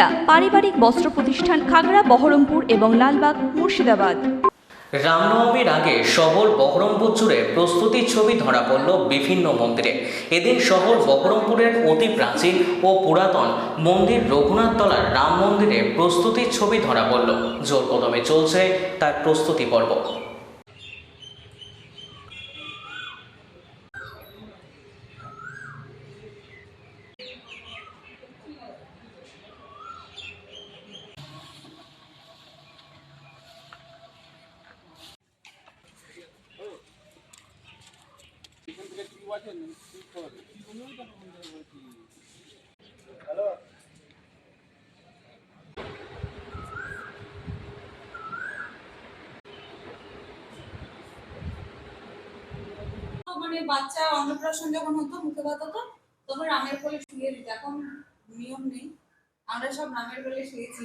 সুনিতা পারিবারিক বস্ত্র প্রতিষ্ঠান খাগড়া, বহরমপুর এবং লালবাগ, মুর্শিদাবাদ। রামনবমীর আগে শহর বহরমপুর জুড়ে প্রস্তুতির ছবি ধরা পড়ল বিভিন্ন মন্দিরে। এদিন শহর বহরমপুরের অতি প্রাচীন ও পুরাতন মন্দির রঘুনাথ তলার রাম মন্দিরে প্রস্তুতির ছবি ধরা পড়ল। জোর কদমে চলছে তার প্রস্তুতি পর্ব। মানে বাচ্চা অন্নপ্রাশন যখন হতো, মুখে ভাত হতো, তখন রামের কোলে শুয়ে দিত। এখন নিয়ম নেই। আমরা সব রামের কোলে শুয়েছি।